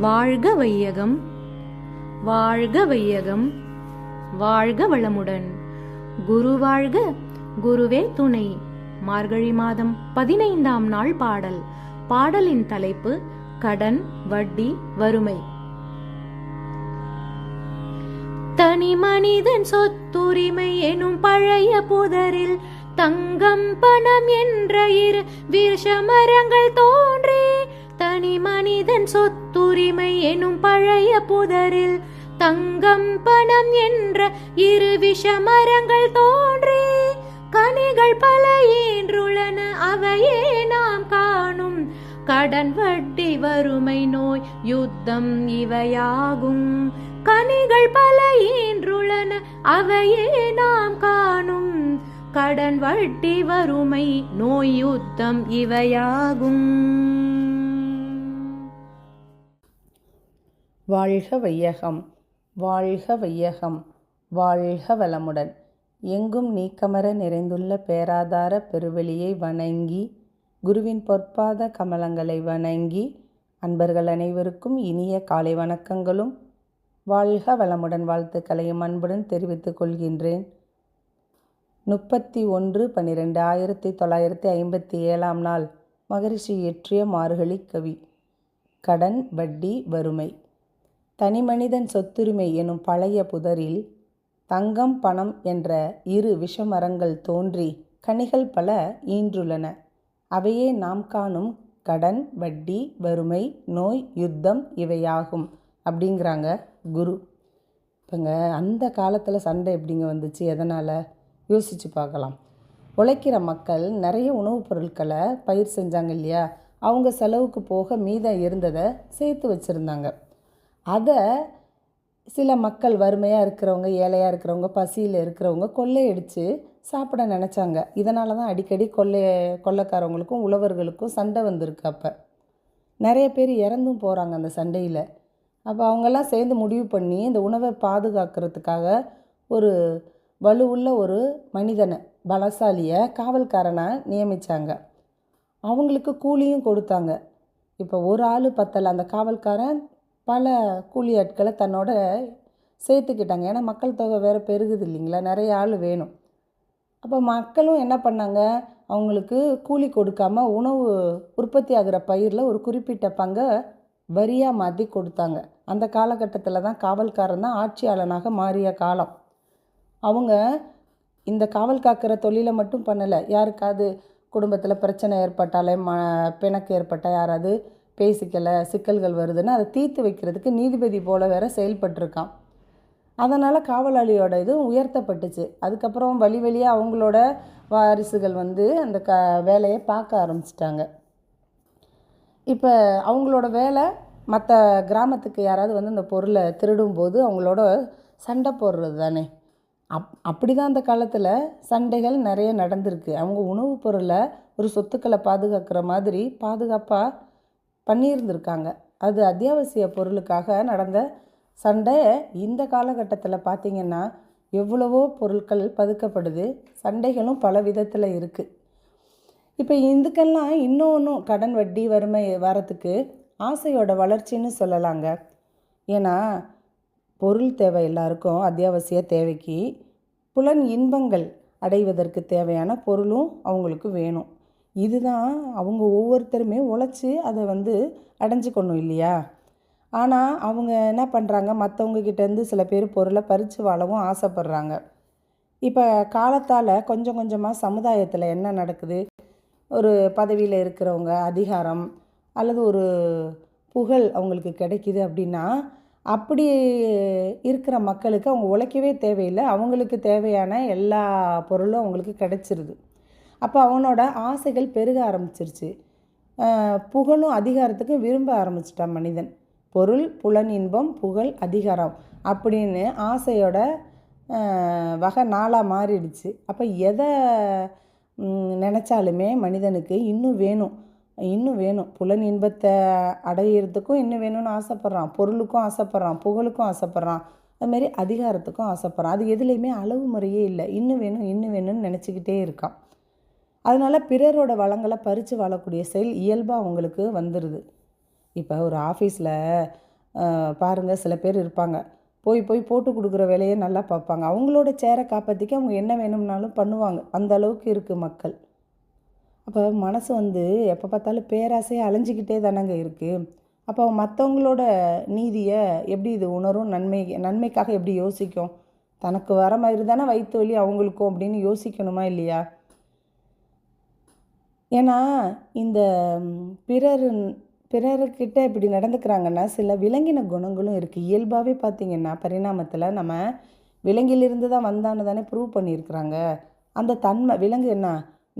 வாழ்க வையகம் வாழ்க வையகம் வாழ்க வளமுடன். குரு வாழ்க குருவே துணை. மார்கழி மாதம் பதினைந்தாம் நாள் பாடல். பாடலின் தலைப்பு கடன் வட்டி வறுமை. தனி மனிதன் சொத்துரிமை எனும் பழைய புதரில் தங்கம் பணம் என்ற இரு விஷமரங்கள் தோன்றி தனி மனிதன் சொத்துரிமை எனும் பழைய புதரில் தங்கம் பணம் என்ற இரு விஷமரங்கள் தோன்றி. கனிகள் பல ஈன்றுள்ளன அவையே நாம் காணும். கடன் வட்டி வறுமை நோய் யுத்தம் இவையாகும். கனிகள் பல ஈன்றுள்ளன அவையே நாம் காணும். கடன் வட்டி வறுமை நோய் யுத்தம் இவையாகும். வாழ்க வையகம் வாழ்க வையகம் வாழ்க வளமுடன். எங்கும் நீக்கமர நிறைந்துள்ள பேராதார பெருவெளியை வணங்கி குருவின் பொற்பாத கமலங்களை வணங்கி அன்பர்கள் அனைவருக்கும் இனிய காலை வணக்கங்களும். வாழ்க வளமுடன் வாழ்த்துக்களையும் அன்புடன் தெரிவித்துக் கொள்கின்றேன். முப்பத்தி ஒன்று பன்னிரெண்டு ஆயிரத்தி தொள்ளாயிரத்தி ஐம்பத்தி ஏழாம் நாள் மகரிஷி இயற்றிய மார்கழி கவி. கடன் வட்டி வறுமை. தனிமனிதன் சொத்துரிமை எனும் பழைய புதரில் தங்கம் பணம் என்ற இரு விஷமரங்கள் தோன்றி கனிகள் பல ஈன்றுள்ளன. அவையே நாம் காணும் கடன் வட்டி வறுமை நோய் யுத்தம் இவையாகும் அப்படிங்கிறாங்க குரு. இப்போங்க அந்த காலத்தில் சண்டை எப்படிங்க வந்துச்சு? எதனால்? யோசித்து பார்க்கலாம். உழைக்கிற மக்கள் நிறைய உணவுப் பொருட்களை பயிர் செஞ்சாங்க இல்லையா? அவங்க செலவுக்கு போக மீதம் இருந்ததை சேர்த்து வச்சுருந்தாங்க. அதை சில மக்கள் வறுமையாக இருக்கிறவங்க ஏழையாக இருக்கிறவங்க பசியில் இருக்கிறவங்க கொள்ளையடித்து சாப்பிட நினச்சாங்க. இதனால தான் அடிக்கடி கொள்ளை கொள்ளைக்காரவங்களுக்கும் உழவர்களுக்கும் சண்டை வந்திருக்கு அப்போ. நிறைய பேர் இறந்தும் போகிறாங்க அந்த சண்டையில். அப்போ அவங்கெல்லாம் சேர்ந்து முடிவு பண்ணி இந்த உணவை பாதுகாக்கிறதுக்காக ஒரு வலுவுள்ள ஒரு மனிதனை பலசாலியை காவல்காரனை நியமித்தாங்க அவங்களுக்கு கூலியும் கொடுத்தாங்க. இப்போ ஒரு ஆள் பத்தலை அந்த காவல்காரன் பல கூலி ஆட்களை தன்னோட சேர்த்துக்கிட்டாங்க. ஏன்னா மக்கள் தொகை வேறு பெருகுது இல்லைங்களா? நிறைய ஆள் வேணும். அப்போ மக்களும் என்ன பண்ணாங்க? அவங்களுக்கு கூலி கொடுக்காம உணவு உற்பத்தி ஆகிற பயிரில் ஒரு குறிப்பிட்ட பங்கை வரியாக மாற்றி கொடுத்தாங்க. அந்த காலகட்டத்தில் தான் காவல்காரன் தான் ஆட்சியாளனாக மாறிய காலம். அவங்க இந்த காவல் காக்கிற தொழிலை மட்டும் பண்ணலை. யாருக்காவது குடும்பத்தில் பிரச்சனை ஏற்பட்டாலே ம பிணக்கு ஏற்பட்டால் யாராவது பேசிக்கலை சிக்கல்கள் வருதுன்னு அதை தீர்த்து வைக்கிறதுக்கு நீதிபதி போல வேற செயல்பட்டிருக்கான். அதனால் காவலாளியோட இது உயர்த்தப்பட்டுச்சு. அதுக்கப்புறம் வழி வழியாக அவங்களோட வாரிசுகள் வந்து அந்த க வேலையை பார்க்க ஆரம்பிச்சிட்டாங்க. இப்போ அவங்களோட வேலை மற்ற கிராமத்துக்கு யாராவது வந்து அந்த பொருளை திருடும்போது அவங்களோட சண்டை போடுறது தானே? அப் அப்படி தான் அந்த காலத்தில் சண்டைகள் நிறைய நடந்திருக்கு. அவங்க உணவுப் பொருளை ஒரு சொத்துக்களை பாதுகாக்கிற மாதிரி பாதுகாப்பாக பண்ணியிருந்திருக்காங்க. அது அத்தியாவசிய பொருளுக்காக நடந்த சண்டை இந்த காலகட்டத்தில் பார்த்திங்கன்னா எவ்வளவோ பொருட்கள் பதுக்கப்படுது. சண்டைகளும் பல விதத்தில் இருக்குது இப்போ இதுக்கெல்லாம் இன்னொன்றும் கடன் வட்டி வறுமை வரத்துக்கு ஆசையோட வளர்ச்சின்னு சொல்லலாங்க. ஏன்னா பொருள் தேவை எல்லாருக்கும் அத்தியாவசிய தேவைக்கு புலன் இன்பங்கள் அடைவதற்கு தேவையான பொருளும் அவங்களுக்கு வேணும். இதுதான் அவங்க ஒவ்வொருத்தருமே உழைச்சி அதை வந்து அடைஞ்சிக்கணும் இல்லையா? ஆனால் அவங்க என்ன பண்ணுறாங்க மற்றவங்க கிட்டேருந்து சில பேர் பொருளை பறித்து வாழவும் ஆசைப்பட்றாங்க. இப்போ காலத்தால் கொஞ்சம் கொஞ்சமாக சமுதாயத்தில் என்ன நடக்குது? ஒரு பதவியில் இருக்கிறவங்க அதிகாரம் அல்லது ஒரு புகழ் அவங்களுக்கு கிடைக்கிது அப்படின்னா அப்படி இருக்கிற மக்களுக்கு அவங்க உழைக்கவே தேவையில்லை. அவங்களுக்கு தேவையான எல்லா பொருளும் அவங்களுக்கு கிடைச்சிருது. அப்போ அவனோட ஆசைகள் பெருக ஆரம்பிச்சிருச்சு. புகழும் அதிகாரத்துக்கும் விரும்ப ஆரம்பிச்சிட்டான் மனிதன். பொருள் புலன் இன்பம் புகழ் அதிகாரம் அப்படின்னு ஆசையோட வகை நாளாக மாறிடுச்சு. அப்போ எதை நினச்சாலுமே மனிதனுக்கு இன்னும் வேணும். இன்னும் வேணும். புலன் இன்பத்தை அடையிறதுக்கும் இன்னும் வேணும்னு ஆசைப்பட்றான். பொருளுக்கும் ஆசைப்பட்றான். புகழுக்கும் ஆசைப்பட்றான். அதுமாரி அதிகாரத்துக்கும் ஆசைப்பட்றான். அது எதுலேயுமே அளவு முறையே இல்லை. இன்னும் வேணும் இன்னும் வேணும்னு நினச்சிக்கிட்டே இருக்கான். அதனால் பிறரோட வளங்களை பறித்து வாழக்கூடிய செயல் இயல்பாக அவங்களுக்கு வந்துடுது இப்போ ஒரு ஆஃபீஸில் பாருங்கள் சில பேர் இருப்பாங்க. போய் போய் போட்டு கொடுக்குற வேலையை நல்லா பார்ப்பாங்க. அவங்களோட சேரை காப்பாற்றிக்க அவங்க என்ன வேணும்னாலும் பண்ணுவாங்க. அந்த அளவுக்கு இருக்குது மக்கள். அப்போ மனசு வந்து எப்போ பார்த்தாலும் பேராசையாக அலைஞ்சிக்கிட்டே தானங்க இருக்குது அப்போ மற்றவங்களோட நீதியை எப்படி இது உணரும்? நன்மை நன்மைக்காக எப்படி யோசிக்கும்? தனக்கு வர மாதிரி தானே வயிற்று வலி அவங்களுக்கும் அப்படின்னு யோசிக்கணுமா இல்லையா? ஏன்னா இந்த பிறர் பிறர்கிட்ட இப்படி நடந்துக்கிறாங்கன்னா சில விலங்கின குணங்களும் இருக்குது இயல்பாகவே பார்த்திங்கன்னா பரிணாமத்தில் நம்ம விலங்கிலிருந்து தான் வந்தான்னு தானே ப்ரூவ் பண்ணியிருக்கிறாங்க. அந்த தன்மை விலங்கு என்ன?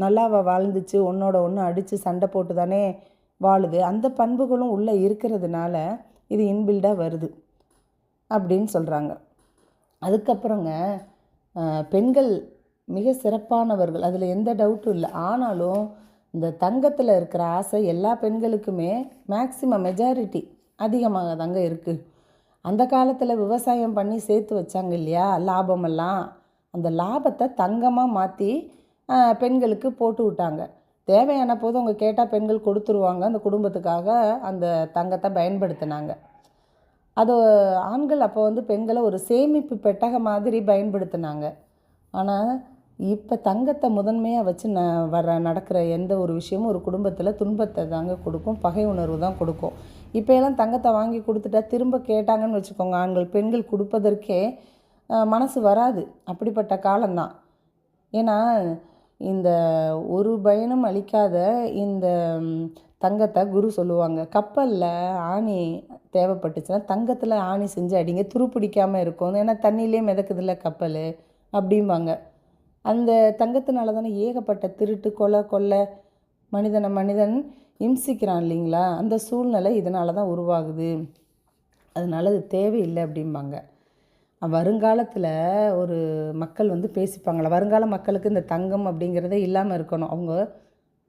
நல்லா வாழ்ந்துச்சு ஒன்றோட ஒன்று அடித்து சண்டை போட்டு தானே வாழுது. அந்த பண்புகளும் உள்ளே இருக்கிறதுனால இது இன்பில்டாக வருது அப்படின்னு சொல்கிறாங்க அதுக்கப்புறங்க பெண்கள் மிக சிறப்பானவர்கள். அதில் எந்த டவுட்டும் இல்லை. ஆனாலும் இந்த தங்கத்தில் இருக்கிற ஆசை எல்லா பெண்களுக்குமே மேக்சிமம் மெஜாரிட்டி அதிகமாக தாங்க இருக்குது அந்த காலத்தில் விவசாயம் பண்ணி சேர்த்து வச்சாங்க இல்லையா? லாபமெல்லாம். அந்த லாபத்தை தங்கமாக மாற்றி பெண்களுக்கு போட்டு விட்டாங்க. தேவையான போது அவங்க கேட்டால் பெண்கள் கொடுத்துருவாங்க. அந்த குடும்பத்துக்காக அந்த தங்கத்தை பயன்படுத்தினாங்க. அது ஆண்கள் அப்போ வந்து பெண்களை ஒரு சேமிப்பு பெட்டக மாதிரி பயன்படுத்தினாங்க. ஆனால் இப்போ தங்கத்தை முதன்மையாக வச்சு ந வர நடக்கிற எந்த ஒரு விஷயமும் ஒரு குடும்பத்தில் துன்பத்தை தாங்க கொடுக்கும். பகை உணர்வு தான் கொடுக்கும். இப்போ எல்லாம் தங்கத்தை வாங்கி கொடுத்துட்டா திரும்ப கேட்டாங்கன்னு வச்சுக்கோங்க. ஆண்கள் பெண்கள் கொடுப்பதற்கே மனசு வராது. அப்படிப்பட்ட காலம்தான். ஏன்னா இந்த ஒரு பயனும் அளிக்காத இந்த தங்கத்தை குரு சொல்லுவாங்க. கப்பலில் ஆணி தேவைப்பட்டுச்சுன்னா தங்கத்தில் ஆணி செஞ்சு அடிங்க. துருப்பிடிக்காமல் இருக்கும். ஏன்னா தண்ணியிலே மிதக்குதுல்ல கப்பல்? அப்படிம்பாங்க. அந்த தங்கத்தினால தானே ஏகப்பட்ட திருட்டு கொலை கொள்ளை மனிதனை மனிதன் இம்சிக்கிறான் இல்லைங்களா? அந்த சூழ்நிலை இதனால தான் உருவாகுது. அதனால் அது தேவையில்லை அப்படிம்பாங்க. வருங்காலத்தில் ஒரு மக்கள் வந்து பேசிப்பாங்களா வருங்கால மக்களுக்கு இந்த தங்கம் அப்படிங்கிறதே இல்லாமல் இருக்கணும். அவங்க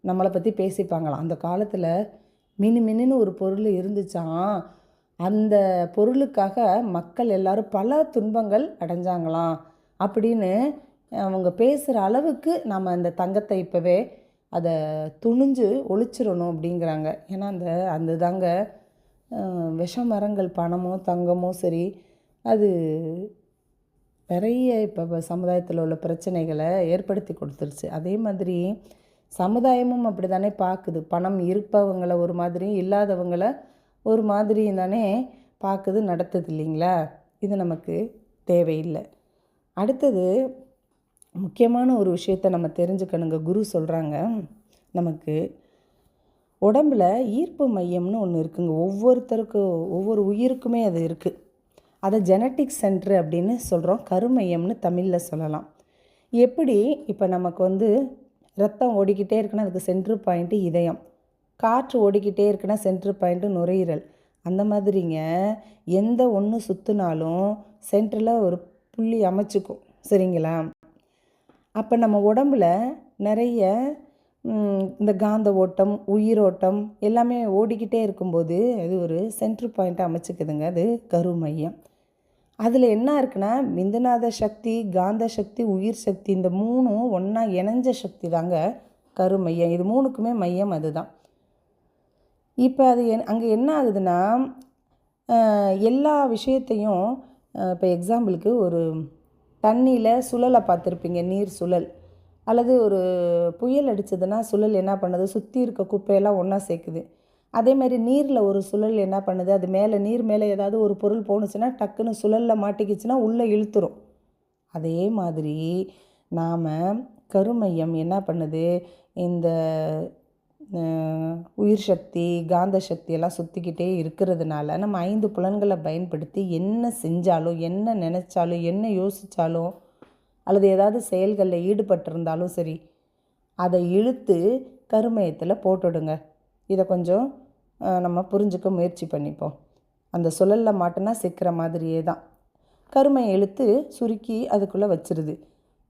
நம்மளை பற்றி பேசிப்பாங்களாம். அந்த காலத்தில் மினு மினுன்னு ஒரு பொருள் இருந்துச்சான் அந்த பொருளுக்காக மக்கள் எல்லாரும் பல துன்பங்கள் அடைஞ்சாங்களாம். அப்படின்னு அவங்க பேசுகிற அளவுக்கு நம்ம அந்த தங்கத்தை இப்போவே அதை துணிஞ்சு ஒழிச்சிடணும் அப்படிங்கிறாங்க. ஏன்னா அந்த அந்த தாங்க விஷ மரங்கள் பணமோ தங்கமோ சரி அது நிறைய இப்போ சமுதாயத்தில் உள்ள பிரச்சனைகளை ஏற்படுத்தி கொடுத்துருச்சு. அதே மாதிரி சமுதாயமும் அப்படி தானே பார்க்குது பணம் இருப்பவங்களை ஒரு மாதிரியும் இல்லாதவங்கள ஒரு மாதிரியும் தானே பார்க்குது நடத்துது இல்லைங்களா? இது நமக்கு தேவையில்லை. அடுத்தது முக்கியமான ஒரு விஷயத்தை நம்ம தெரிஞ்சுக்கணுங்க. குரு சொல்கிறாங்க நமக்கு உடம்புல ஈர்ப்பு மையம்னு ஒன்று இருக்குங்க. ஒவ்வொருத்தருக்கும் ஒவ்வொரு உயிருக்குமே அது இருக்குது அதை ஜெனட்டிக் சென்டர் அப்படின்னு சொல்கிறோம் கருமையம்னு தமிழில் சொல்லலாம். எப்படி? இப்போ நமக்கு வந்து ரத்தம் ஓடிக்கிட்டே இருக்குன்னா அதுக்கு சென்ட்ரு பாயிண்ட்டு இதயம். காற்று ஓடிக்கிட்டே இருக்குன்னா சென்ட்ரு பாயிண்ட்டு நுரையீரல். அந்த மாதிரிங்க எந்த ஒன்று சுற்றுனாலும் சென்டரில் ஒரு புள்ளி அமைச்சுக்கும். சரிங்களா? அப்போ நம்ம உடம்புல நிறைய இந்த காந்த ஓட்டம் உயிரோட்டம் எல்லாமே ஓடிக்கிட்டே இருக்கும்போது அது ஒரு சென்ட்ரு பாயிண்ட்டாக அமைச்சுக்குதுங்க. அது கரு மையம். அதில் என்ன இருக்குன்னா விந்துநாத சக்தி காந்த சக்தி உயிர் சக்தி இந்த மூணும் ஒன்றா இணைஞ்ச சக்தி தாங்க கரு மையம். இது மூணுக்குமே மையம் அதுதான். இப்போ அது என் அங்கே என்ன ஆகுதுன்னா எல்லா விஷயத்தையும் இப்போ எக்ஸாம்பிளுக்கு ஒரு தண்ணியில் சுழலை பார்த்துருப்பீங்க நீர் சுழல். அல்லது ஒரு புயல் அடித்ததுன்னா சுழல் என்ன பண்ணுது? சுற்றி இருக்க குப்பையெல்லாம் ஒன்றா சேர்க்குது. அதே மாதிரி நீரில் ஒரு சுழல் என்ன பண்ணுது? அது மேலே நீர் மேலே ஏதாவது ஒரு பொருள் போணுச்சுன்னா டக்குன்னு சுழலில் மாட்டிக்கிச்சுன்னா உள்ளே இழுத்துரும். அதே மாதிரி நாம் கருமையம் என்ன பண்ணுது? இந்த உயிர் சக்தி காந்த சக்தி எல்லாம் சுற்றிக்கிட்டே இருக்கிறதுனால நம்ம ஐந்து புலன்களை பயன்படுத்தி என்ன செஞ்சாலும் என்ன நினச்சாலும் என்ன யோசித்தாலும் அல்லது ஏதாவது செயல்களில் ஈடுபட்டிருந்தாலும் சரி அதை இழுத்து கருமையத்தில் போட்டுடுங்க. இதை கொஞ்சம் நம்ம புரிஞ்சுக்க முயற்சி பண்ணிப்போம். அந்த சுழலில் மாட்டினா சிக்கிற மாதிரியே தான். கருமையை இழுத்து சுருக்கி அதுக்குள்ளே வச்சிருது.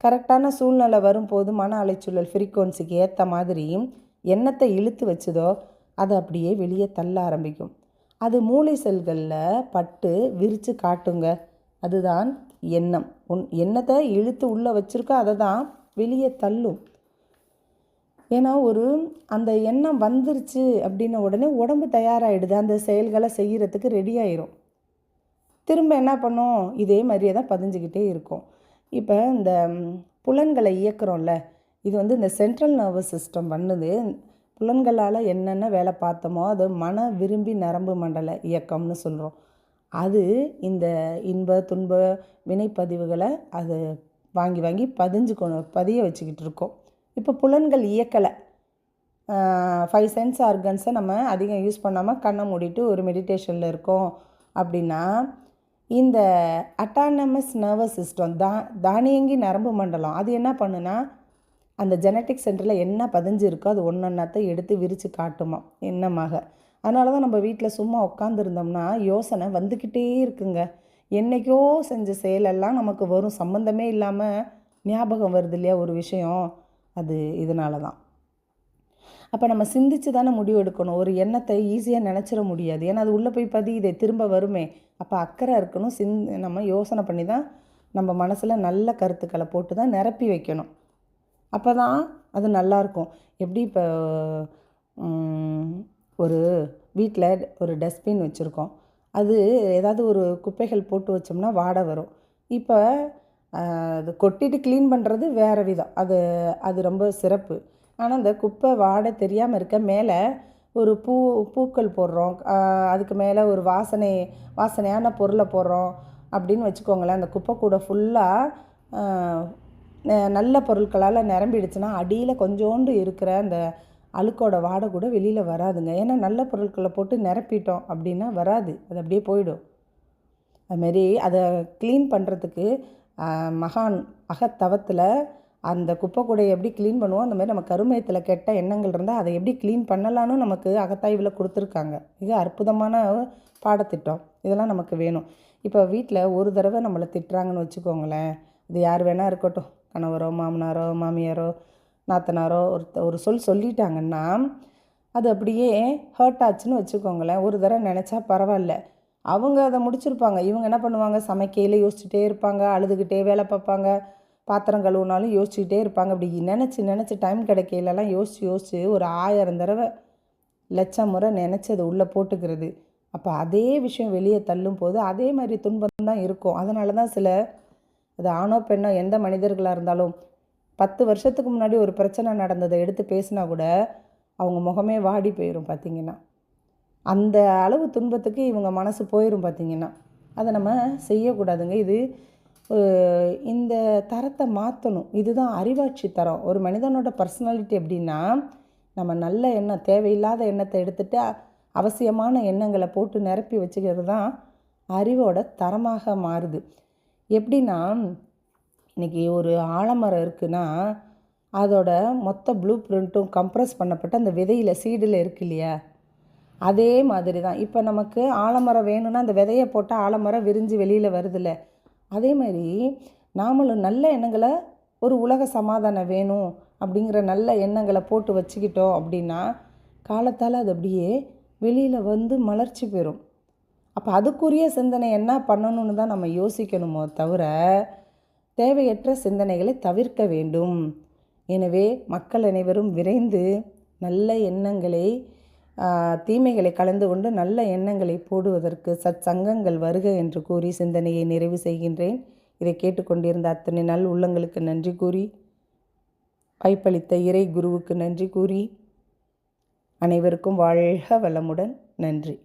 கரெக்டான சூழ்நிலை வரும்போது மன அலைச்சூழல் ஃப்ரீக்குவன்சிக்கு ஏற்ற மாதிரியும் எண்ணத்தை இழுத்து வச்சதோ அது அப்படியே வெளியே தள்ள ஆரம்பிக்கும். அது மூளை செல்களில் பட்டு விரித்து காட்டுங்க. அதுதான் எண்ணம். உன் எண்ணத்தை இழுத்து உள்ளே வச்சுருக்கோ அதை தான் வெளியே தள்ளும். ஏன்னா ஒரு அந்த எண்ணம் வந்துருச்சு அப்படின்ன உடனே உடம்பு தயாராகிடுது அந்த செயல்களை செய்கிறதுக்கு ரெடி ஆயிரும். திரும்ப என்ன பண்ணும்? இதே மாதிரியே தான் பதிஞ்சுக்கிட்டே இருக்கும். இப்போ இந்த புலன்களை இயக்குறோம்ல இது வந்து இந்த சென்ட்ரல் நர்வஸ் சிஸ்டம் பண்ணுது. புலன்களால் என்னென்ன வேலை பார்த்தோமோ அது மன விரும்பி நரம்பு மண்டல இயக்கம்னு சொல்கிறோம் அது இந்த இன்ப துன்ப வினைப்பதிவுகளை அது வாங்கி வாங்கி பதிஞ்சு பதிய வச்சுக்கிட்டு இருக்கோம். இப்போ புலன்கள் இயக்கலை. ஃபைவ் சென்ஸ் ஆர்கன்ஸை நம்ம அதிகம் யூஸ் பண்ணாமல் கண்ணை மூடிட்டு ஒரு மெடிடேஷனில் இருக்கோம் அப்படின்னா இந்த அட்டானமஸ் நர்வஸ் சிஸ்டம் தா தானியங்கி நரம்பு மண்டலம் அது என்ன பண்ணுனா அந்த ஜெனட்டிக் சென்டரில் என்ன பதிஞ்சிருக்கோ அது ஒன்றத்தை எடுத்து விரித்து காட்டுமா எண்ணமாக அதனால தான் நம்ம வீட்டில் சும்மா உட்காந்துருந்தோம்னா யோசனை வந்துக்கிட்டே இருக்குங்க. என்னைக்கோ செஞ்ச செயலெல்லாம் நமக்கு வரும். சம்மந்தமே இல்லாமல் ஞாபகம் வருது இல்லையா ஒரு விஷயம்? அது இதனால தான். அப்போ நம்ம சிந்திச்சு தானே முடிவு எடுக்கணும். ஒரு எண்ணத்தை ஈஸியாக நினச்சிட முடியாது. ஏன்னா அது உள்ளே போய் பதியுதே திரும்ப வருமே. அப்போ அக்கறை இருக்கணும். சிந் நம்ம யோசனை பண்ணி தான் நம்ம மனசில் நல்ல கருத்துக்களை போட்டு தான் நிரப்பி வைக்கணும். அப்போ தான் அது நல்லாயிருக்கும் எப்படி இப்போ ஒரு வீட்டில் ஒரு டஸ்ட்பின் வச்சுருக்கோம். அது ஏதாவது ஒரு குப்பைகள் போட்டு வச்சோம்னா வாடை வரும். இப்போ அது கொட்டிட்டு க்ளீன் பண்ணுறது வேறு விதம். அது அது ரொம்ப சிறப்பு. ஆனால் அந்த குப்பை வாடை தெரியாமல் இருக்க மேலே ஒரு பூ பூக்கள் போடுறோம். அதுக்கு மேலே ஒரு வாசனை வாசனையான பொருளை போடுறோம். அப்படின்னு வச்சுக்கோங்களேன் அந்த குப்பை கூட ஃபுல்லாக நல்ல பொருட்களால் நிரம்பிடுச்சுன்னா அடியில் கொஞ்சோண்டு இருக்கிற அந்த அழுக்கோட வாடை கூட வெளியில் வராதுங்க. ஏன்னா நல்ல பொருட்களை போட்டு நிரப்பிட்டோம் அப்படின்னா வராது. அது அப்படியே போயிடும். அதுமாரி அதை க்ளீன் பண்ணுறதுக்கு மகான் அகத்தவத்தில் அந்த குப்பை கூடையை எப்படி க்ளீன் பண்ணுவோம்? அந்த மாதிரி நம்ம கருமயத்தில் கெட்ட எண்ணங்கள் இருந்தால் அதை எப்படி க்ளீன் பண்ணலான்னு நமக்கு அகத்தாய்வில் கொடுத்துருக்காங்க. மிக அற்புதமான பாடத்திட்டம். இதெல்லாம் நமக்கு வேணும். இப்போ வீட்டில் ஒரு தடவை நம்மளை திட்டுறாங்கன்னு வச்சுக்கோங்களேன். இது யார் வேணால் இருக்கட்டும். கணவரோ மாமனாரோ மாமியாரோ நாத்தனாரோ ஒரு ஒரு சொல் சொல்லிட்டாங்கன்னா அது அப்படியே ஹர்ட் ஆச்சுன்னு வச்சுக்கோங்களேன். ஒரு தடவை நினச்சா பரவாயில்ல. அவங்க அதை முடிச்சிருப்பாங்க. இவங்க என்ன பண்ணுவாங்க? சமைக்கையில் யோசிச்சுட்டே இருப்பாங்க. அழுதுகிட்டே வேலை பார்ப்பாங்க. பாத்திரம் கழுவுனாலும் யோசிச்சுக்கிட்டே இருப்பாங்க. அப்படி நினச்சி நினச்சி டைம் கிடைக்கையிலலாம் யோசிச்சு யோசிச்சு ஒரு ஆயிரம் தடவை லட்சம் முறை நினச்சி அதை உள்ளே போட்டுக்கிறது. அப்போ அதே விஷயம் வெளியே தள்ளும் போது அதே மாதிரி துன்பம் தான் இருக்கும். அதனால தான் சில அது ஆணோ பெண்ணோ எந்த மனிதர்களாக இருந்தாலும் பத்து வருஷத்துக்கு முன்னாடி ஒரு பிரச்சனை நடந்ததை எடுத்து பேசினா கூட அவங்க முகமே வாடி போயிடும் பார்த்தீங்கன்னா அந்த அளவு துன்பத்துக்கு இவங்க மனசு போயிடும் பார்த்தீங்கன்னா அதை நம்ம செய்யக்கூடாதுங்க. இது இந்த தரத்தை மாற்றணும் இதுதான் அறிவாட்சி தரம். ஒரு மனிதனோட பர்சனாலிட்டி எப்படின்னா நம்ம நல்ல எண்ணம் தேவையில்லாத எண்ணத்தை எடுத்துட்டு அவசியமான எண்ணங்களை போட்டு நிரப்பி வச்சுக்கிறது தான் அறிவோட தரமாக மாறுது. எப்படின்னா இன்றைக்கி ஒரு ஆலமரம் இருக்குன்னா அதோட மொத்த ப்ளூ பிரிண்ட்டும் கம்ப்ரஸ் பண்ணப்பட்ட அந்த விதையில் சீடில் இருக்கு இல்லையா? அதே மாதிரி தான் இப்போ நமக்கு ஆலமரம் வேணும்னா அந்த விதையை போட்டால் ஆலமரம் விரிஞ்சு வெளியில் வருதுல்ல. அதே மாதிரி நாமளும் நல்ல எண்ணங்களை ஒரு உலக சமாதானம் வேணும் அப்படிங்கிற நல்ல எண்ணங்களை போட்டு வச்சுக்கிட்டோம் அப்படின்னா காலத்தால் அது அப்படியே வெளியில் வந்து மலர்ச்சி பெறும். அப்போ அதுக்குரிய சிந்தனை என்ன பண்ணணும்னு தான் நம்ம யோசிக்கணுமோ தவிர தேவையற்ற சிந்தனைகளை தவிர்க்க வேண்டும். எனவே மக்கள் அனைவரும் விரைந்து நல்ல எண்ணங்களை தீமைகளை கலந்து கொண்டு நல்ல எண்ணங்களை போடுவதற்கு சத் சங்கங்கள் வருக என்று கூறி சிந்தனையை நிறைவு செய்கின்றேன். இதை கேட்டுக்கொண்டிருந்த அத்தனை நல் உள்ளங்களுக்கு நன்றி கூறி வாய்ப்பளித்த இறை குருவுக்கு நன்றி கூறி அனைவருக்கும் வாழ்க வளமுடன் நன்றி.